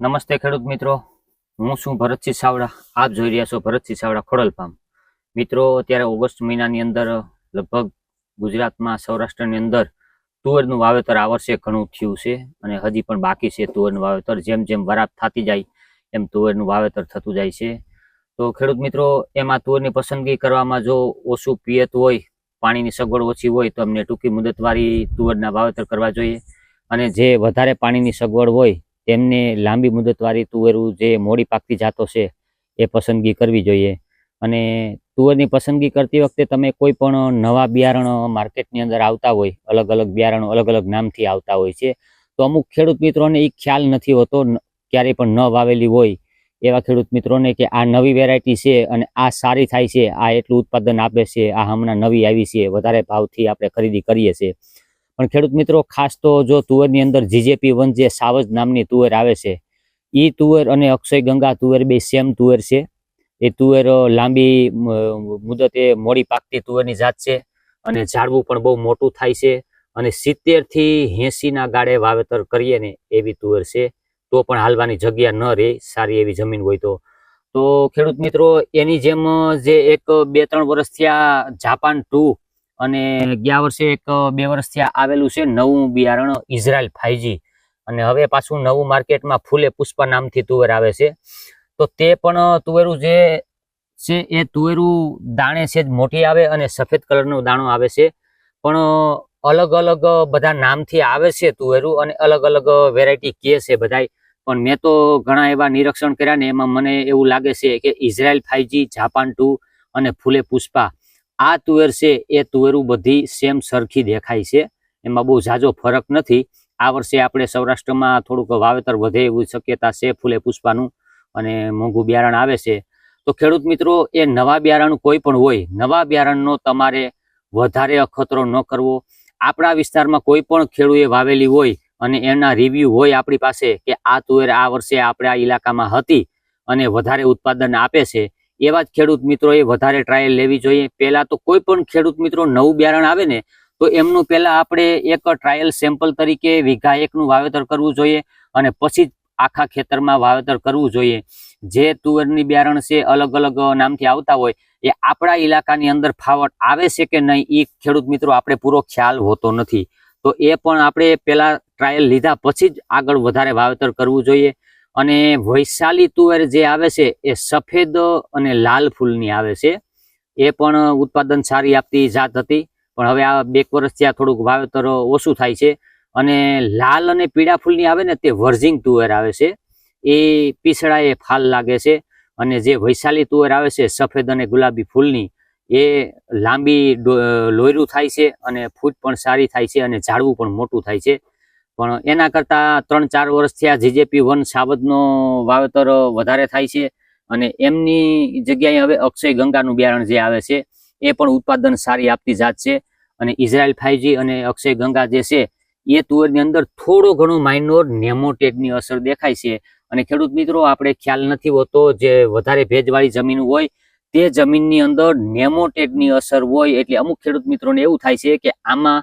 નમસ્તે ખેડૂત મિત્રો. હું છું ભરતસિંહ સાવડા. આપ જોઈ રહ્યા છો ભરતસિંહ સાવડા ખોડલ મિત્રો, અત્યારે ઓગસ્ટ મહિનાની અંદર, લગભગ ગુજરાતમાં સૌરાષ્ટ્રની અંદર તુવેરનું વાવેતર આ વર્ષે ઘણું થયું છે અને હજી પણ બાકી છે તુવરનું વાવેતર. જેમ જેમ વરાપ થતી જાય, એમ તુવેરનું વાવેતર થતું જાય છે. તો ખેડૂત મિત્રો, એમાં તુવરની પસંદગી કરવામાં જો ઓછું પિયત હોય, પાણીની સગવડ ઓછી હોય, તો અમને ટૂંકી મુદતવાળી તુવેરના વાવેતર કરવા જોઈએ. અને જે વધારે પાણીની સગવડ હોય તેમને લાંબી મુદતવાળી તુવેરું જે મોડી પાકતી જાતો છે, એ પસંદગી કરવી જોઈએ. અને તુવેરની પસંદગી કરતી વખતે તમે કોઈ પણ નવા બિયારણ માર્કેટની અંદર આવતા હોય, અલગ અલગ બિયારણો અલગ અલગ નામથી આવતા હોય છે, તો અમુક ખેડૂત મિત્રોને એ ખ્યાલ નથી હોતો ક્યારેય પણ ન વાવેલી હોય, એવા ખેડૂત મિત્રોને કે આ નવી વેરાયટી છે અને આ સારી થાય છે, આ એટલું ઉત્પાદન આપે છે, આ હમણાં નવી આવી છે, વધારે ભાવથી આપણે ખરીદી કરીએ છીએ. પણ ખેડૂત મિત્રો, ખાસ તો જો તુવેરની અંદર જીજેપી વન જે સાવજ નામની તુવેર આવે છે એ તુવેર અને અક્ષય ગંગા તુવેર બે સેમ તુવેર છે. એ તુવેર લાંબી મુદતે મોડી પાકતી તુવેરની જાત છે અને ઝાડવું પણ બહુ મોટું થાય છે અને સિત્તેરથી એંસીના ગાળે વાવેતર કરીએ ને એવી તુવેર છે, તો પણ હાલવાની જગ્યા ન રહે, સારી એવી જમીન હોય તો. તો ખેડૂત મિત્રો, એની જેમ જે એક બે ત્રણ વર્ષ થયા જાપાન ટુ અને ગયા વર્ષે એક બે વર્ષથી આવેલું છે નવું બિયારણ ઇઝરાયલ ફાઈજી અને હવે પાછું નવું માર્કેટમાં ફૂલે પુષ્પા નામથી તુવેર આવે છે. તો તે પણ તુવેરું જે છે એ તુવેરું દાણે છે જ મોટી આવે અને સફેદ કલરનો દાણો આવે છે. પણ અલગ અલગ બધા નામથી આવે છે તુવેરું અને અલગ અલગ વેરાયટી કહે છે બધાય. પણ મેં તો ઘણા એવા નિરીક્ષણ કર્યા ને એમાં મને એવું લાગે છે કે ઇઝરાયલ ફાઈજી જાપાન ટુ અને ફૂલે પુષ્પા. આ તુવેર છે, એ તુવેરું બધી સેમ સરખી દેખાય છે. એમાં બહુ ઝાઝો ફરક નથી. આ વર્ષે આપણે સૌરાષ્ટ્રમાં થોડુંક વાવેતર વધે એવી શક્યતા છે ફૂલે પુષ્પાનું અને મોંઘું બિયારણ આવે છે. તો ખેડૂત મિત્રો, એ નવા બિયારણ કોઈ પણ હોય, નવા બિયારણનો તમારે વધારે અખતરો ન કરવો. આપણા વિસ્તારમાં કોઈ પણ ખેડૂએ વાવેલી હોય અને એના રિવ્યુ હોય આપણી પાસે કે આ તુવેર આ વર્ષે આપણે આ ઇલાકામાં હતી અને વધારે ઉત્પાદન આપે છે એવા જ ખેડૂત મિત્રોએ વધારે ટ્રાયલ લેવી જોઈએ. પહેલા તો કોઈ પણ ખેડૂત મિત્રો નવું બિયારણ આવે ને, તો એમનું પહેલા આપણે એક ટ્રાયલ સેમ્પલ તરીકે વીઘા એકનું વાવેતર કરવું જોઈએ અને પછી જ આખા ખેતરમાં વાવેતર કરવું જોઈએ. જે તુવેરની બિયારણ છે, અલગ અલગ નામથી આવતા હોય, એ આપણા ઇલાકાની અંદર ફાવટ આવે છે કે નહીં એ ખેડૂત મિત્રો આપણે પૂરો ખ્યાલ હોતો નથી. તો એ પણ આપણે પહેલાં ટ્રાયલ લીધા પછી જ આગળ વધારે વાવેતર કરવું જોઈએ. અને વૈશાલી તુવેર જે આવે છે, એ સફેદ અને લાલ ફૂલની આવે છે. એ પણ ઉત્પાદન સારી આપતી જાત હતી, પણ હવે આ બે વર્ષ ત્યાં થોડુંક વાવેતર ઓછું થાય છે. અને લાલ અને પીળા ફૂલની આવે ને, તે વર્જિંગ તુવેર આવે છે. એ પીસળાએ ફાલ લાગે છે. અને જે વૈશાલી તુવેર આવે છે, સફેદ અને ગુલાબી ફૂલની, એ લાંબી લોયરું થાય છે અને ફૂટ પણ સારી થાય છે અને ઝાડવું પણ મોટું થાય છે. પણ એના કરતાં ત્રણ ચાર વર્ષ થયા જીજેપી વન સાવદનો વાવેતર વધારે થાય છે અને એમની જગ્યાએ હવે અક્ષય ગંગાનું બિયારણ જે આવે છે, એ પણ ઉત્પાદન સારી આપતી જાત છે. અને ઇઝરાયલ ફાઈવજી અને અક્ષય ગંગા જે છે, એ તુવેરની અંદર થોડો ઘણો માઇનોર નેમોટેડની અસર દેખાય છે. અને ખેડૂત મિત્રો, આપણે ખ્યાલ નથી હોતો જે વધારે ભેજવાળી જમીન હોય, તે જમીનની અંદર નેમોટેડની અસર હોય એટલે અમુક ખેડૂત મિત્રોને એવું થાય છે કે આમાં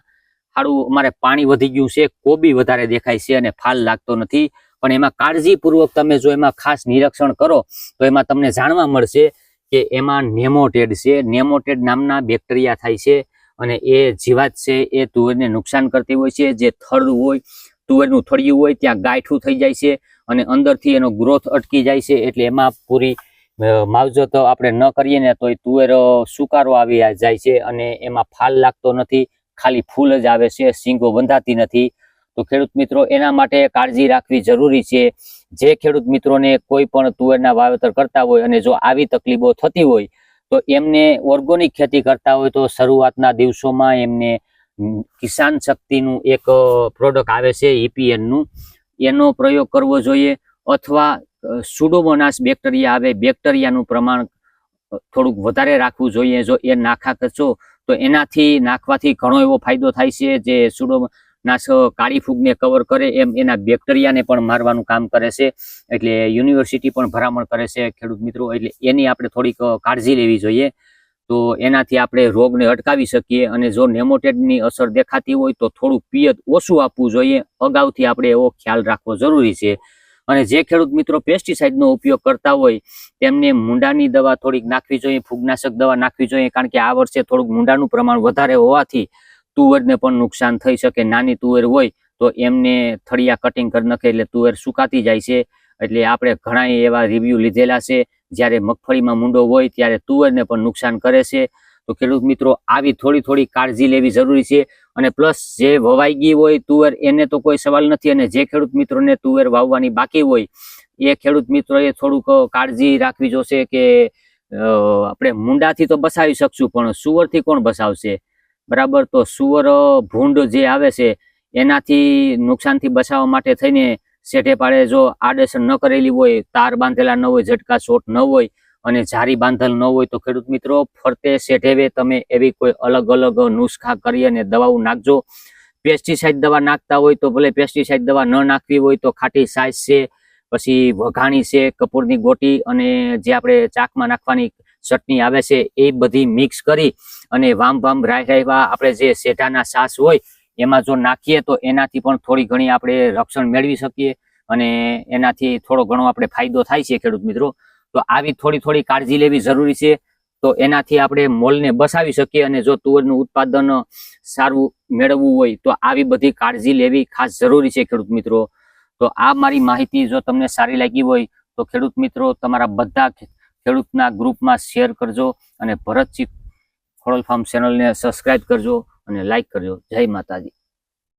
સારું અમારે પાણી વધી ગયું છે, કોબી વધારે દેખાય છે અને ફાલ લાગતો નથી. પણ એમાં કાળજીપૂર્વક તમે જો એમાં ખાસ નિરીક્ષણ કરો, તો એમાં તમને જાણવા મળશે કે એમાં નેમોટેડ છે. નેમોટેડ નામના બેક્ટેરિયા થાય છે અને એ જીવાત છે, એ તુવેરને નુકસાન કરતી હોય છે. જે થડ હોય, તુવેરનું થળિયું હોય, ત્યાં ગાંઠું થઈ જાય છે અને અંદરથી એનો ગ્રોથ અટકી જાય છે. એટલે એમાં પૂરી માવજત આપણે ન કરીએ ને તો એ તુવેર સુકારો આવી જાય છે અને એમાં ફાલ લાગતો નથી. ખાલી ફૂલ જ આવે છે સિંગો બંધાતી નથી. તો ખેડૂત મિત્રો, એના માટે કાળજી રાખવી જરૂરી છે. જે ખેડૂત મિત્રોને કોઈ પણ તુવેરના વાવેતર કરતા હોય અને જો આવી તકલીફો થતી હોય, તો એમને ઓર્ગોનિક ખેતી કરતા હોય તો શરૂઆતના દિવસોમાં એમને કિસાન શક્તિનું એક પ્રોડક્ટ આવે છે ઈપીએનનું એનો પ્રયોગ કરવો જોઈએ અથવા સુડોમોનાસ બેક્ટેરિયા આવે. બેક્ટેરિયાનું પ્રમાણ થોડુંક વધારે રાખવું જોઈએ. જો એ નાખા કરશો તો એનાથી નાખવાથી ઘણો એવો ફાયદો થાય છે જે સુડોમોનાસ કાળી ફૂગને કવર કરે એમ એના બેક્ટેરિયાને પણ મારવાનું કામ કરે છે. એટલે યુનિવર્સિટી પણ ભલામણ કરે છે ખેડૂત મિત્રો. એટલે એની આપણે થોડીક કાળજી લેવી જોઈએ. તો એનાથી આપણે રોગને અટકાવી શકીએ અને જો નેમોટેડની અસર દેખાતી હોય તો થોડું પિયત ઓછું આપવું જોઈએ. અગાઉથી આપણે એવો ખ્યાલ રાખવો જરૂરી છે. અને જે ખેડૂત મિત્રો પેસ્ટિસાઇડનો ઉપયોગ કરતા હોય, તેમને મુંડાની દવા થોડીક નાખવી જોઈએ, ફૂગનાશક દવા નાખવી જોઈએ, કારણ કે આ વર્ષે થોડુંક મૂંડાનું પ્રમાણ વધારે હોવાથી તુવેરને પણ નુકસાન થઈ શકે. નાની તુવેર હોય તો એમને થળિયા કટિંગ કરી નાખે એટલે તુવેર સુકાતી જાય છે. એટલે આપણે ઘણા એવા રિવ્યુ લીધેલા છે. જ્યારે મગફળીમાં મુંડો હોય ત્યારે તુવેરને પણ નુકસાન કરે છે. તો ખેડૂત મિત્રો, આવી થોડી થોડી કાળજી લેવી જરૂરી છે. અને પ્લસ જે વવાઈ ગઈ હોય તુવેર, એને તો કોઈ સવાલ નથી. અને જે ખેડૂત મિત્રોને તુવેર વાવવાની બાકી હોય, એ ખેડૂત મિત્રોએ થોડુંક કાળજી રાખવી જોશે કે આપણે મુંડાથી તો બસાવી શકશું, પણ સુવરથી કોણ બસાવશે? બરાબર? તો સુવર ભૂંડ જે આવે છે, એનાથી નુકસાનથી બચાવવા માટે થઈને શેઠે પાડે જો આડેસર ન કરેલી હોય, તાર બાંધેલા ન હોય, ઝટકા, શોટ ન હોય અને જારી બાંધલ ન હોય તો ખેડૂત મિત્રો, ફરતે સેઠેવે તમે એવી કોઈ અલગ અલગ નુસ્ખા કરી અને દવાઓ નાખજો. પેસ્ટિસાઇડ દવા નાખતા હોય તો ભલે પેસ્ટિસાઇડ દવા ન નાખવી હોય તો ખાટી સાઈઝ છે, પછી વઘાણી છે, કપૂરની ગોટી અને જે આપણે ચાકમાં નાખવાની ચટણી આવે છે એ બધી મિક્સ કરી અને વામ વામ રાય રાયવા આપણે જે શેઠાના સાસ હોય એમાં જો નાખીએ તો એનાથી પણ થોડી ઘણી આપણે રક્ષણ મેળવી શકીએ અને એનાથી થોડો ઘણો આપણે ફાયદો થાય છે ખેડૂત મિત્રો. તો આવી થોડી થોડી કાળજી લેવી જરૂરી છે. તો એનાથી આપણે મોલને બસાવી શકીએ અને જો તુવરનું ઉત્પાદન સારું મેળવવું હોય તો આવી બધી કાળજી લેવી ખાસ જરૂરી છે ખેડૂત મિત્રો. તો આ મારી માહિતી જો તમને સારી લાગી હોય તો ખેડૂત મિત્રો તમારા બધા ખેડૂતના ગ્રુપમાં શેર કરજો અને ભરતજી ખોડલ ફાર્મ ચેનલને સબસ્ક્રાઇબ કરજો અને લાઈક કરજો. જય માતાજી.